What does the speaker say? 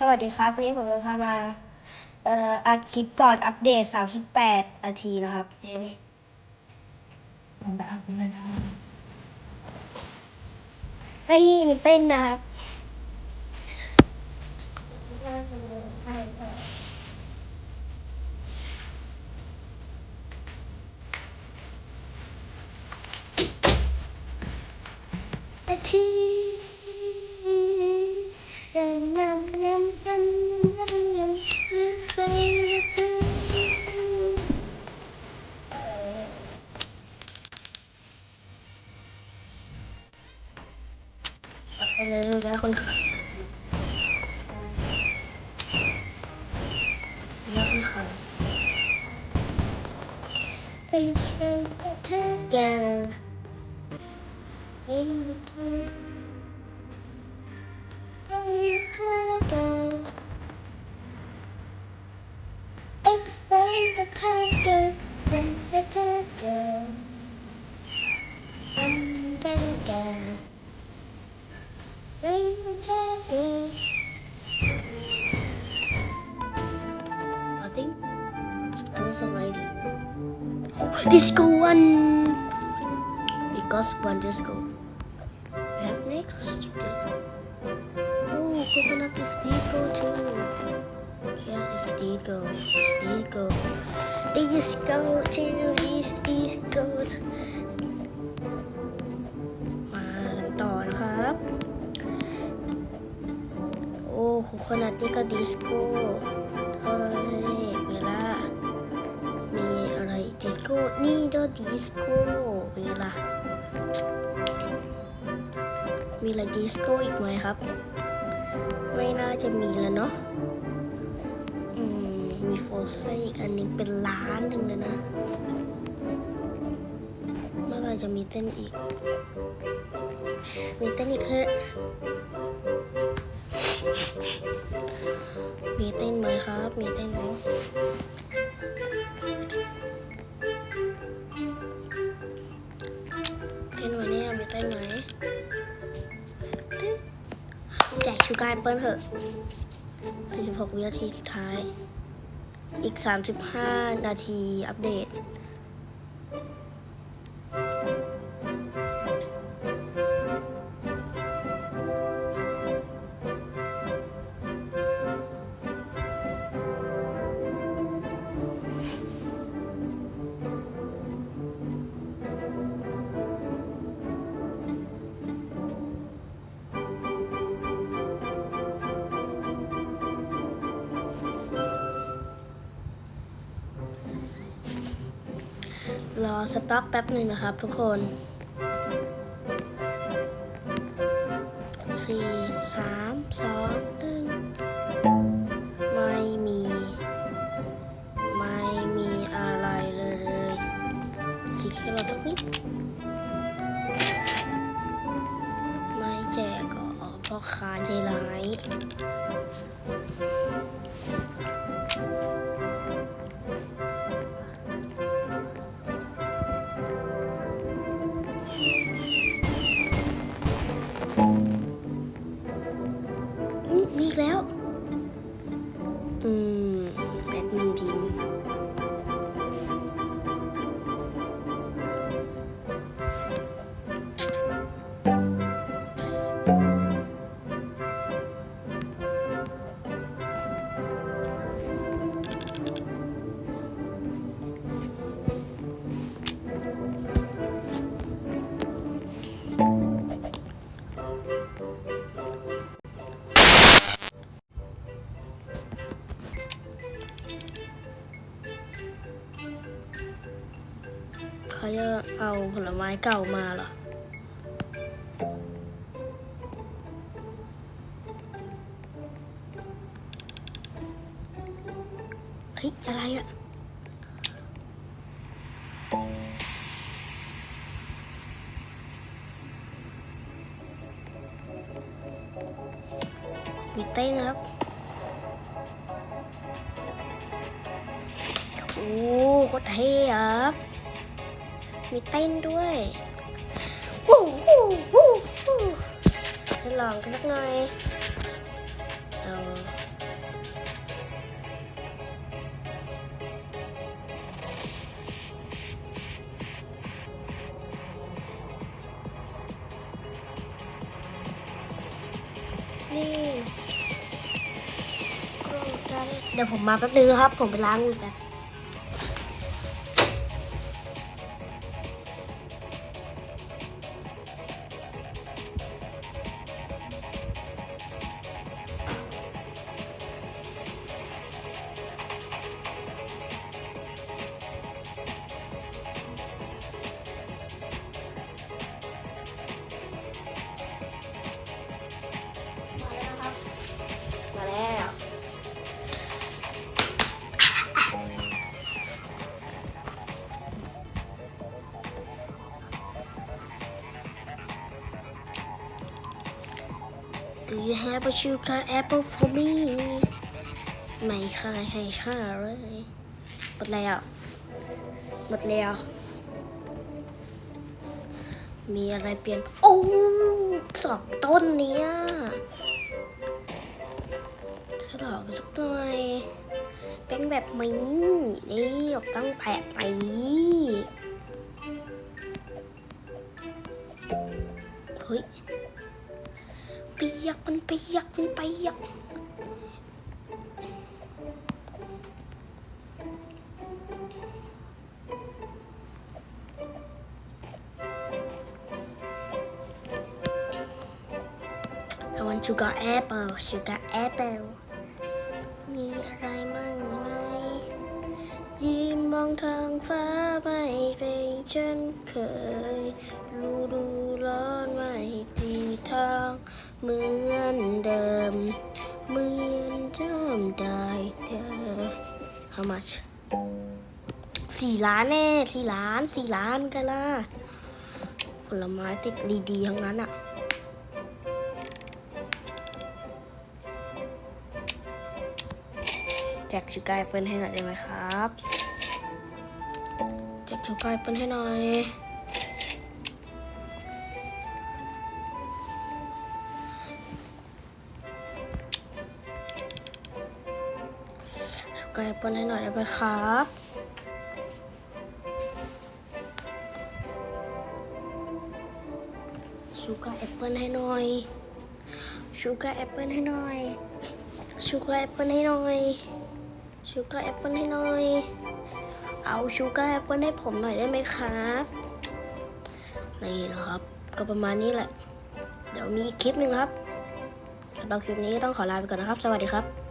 สวัสดีครับวันนี้ผมจะพามาเอ่ออัดคลิปก่อนอัปเดต 38 นาทีนะครับเอ๊ะผมจะอัพเลยนะให้เต้นนะครับนาที ไปเชื่อเธอกันไปเธอ Disco one. We got one disco. We have next. Oh, coconut is disco too. Yes, it's disco. It's disco. Disco too. Is disco. มากันต่อนะครับ โอ้โคโคนัทนี่ก็ดิสโก้ นี่ก็ดิสโก้เป็นไงล่ะมีอะดิสโก้อีกไหมครับ ไม่น่าจะมีแล้วเนาะอืมมีโฟเซอีกอันหนึงเป็นล้านหนึ่งเลยนะ เมื่อไรจะมีเต้นอีก มีเต้นอีกเถอมีเต้นไหมครับ มีเต้นไหม กชูการเปิ้ลเถอะ46 วินาทีสุดท้าย อีก 35 นาทีอัปเดต รอสต็อกแป๊บหนึ่งนะครับทุกคนสี่สามสองหนึ่ง แเขาจะเอาผลไม้เก่ามาเหรอเฮ้ยอะไรอะมีเต้นครับ โอ้โคตรเท่ครับ มีเต้นด้วยวู้วู้วู้วู้จะลองกันสักหน่อยเอานี่กล้เดี๋ยวผมมาแป๊บนึงนะครับ ผมไปล้างมือแป๊บ Do you have a sugar apple for me ไม่ขายให้ข้าเลยหมดแล้วหมดแล้ว มีอะไรเปลี่ยน โอ้สองต้นเนี้ยฉลองสักหน่อยเป็นแบบนี้นี่ต้องแบบนี้เฮ้ย เปียกมันเปียกมันเปียก I want sugar apple sugar apple มีอะไรมั่งไหมยืนมองทางฟ้าไม่เป็นเช่นเคย รู้ดูร้อนไม่ดีทาง เหมือนเดิม เหมือนเดิมได้เดิม How much สี่ล้านแน่สี่ล้านสี่ล้านกันล่ะ ผลไม้ติดดีๆทั้งนั้นอะแจกชูการ์แอปเปิ้ลให้หน่อยได้ไหมครับแจกชูการ์แอปเปิ้ลให้หน่อย ชูการ์แอปเปิลให้หน่อยได้ไหมครับชูการ์แอปเปิลให้หน่อยชูการ์แอปเปิลให้หน่อยชูการ์แอปเปิลให้หน่อยชูการ์แอปเปิลให้หน่อย เอาชูการ์แอปเปิลให้ผมหน่อยได้ไหมครับนี่นะครับ ก็ประมาณนี้แหละ เดี๋ยวมีคลิปหนึ่งครับสำหรับคลิปนี้ก็ต้องขอลาไปก่อนนะครับ สวัสดีครับ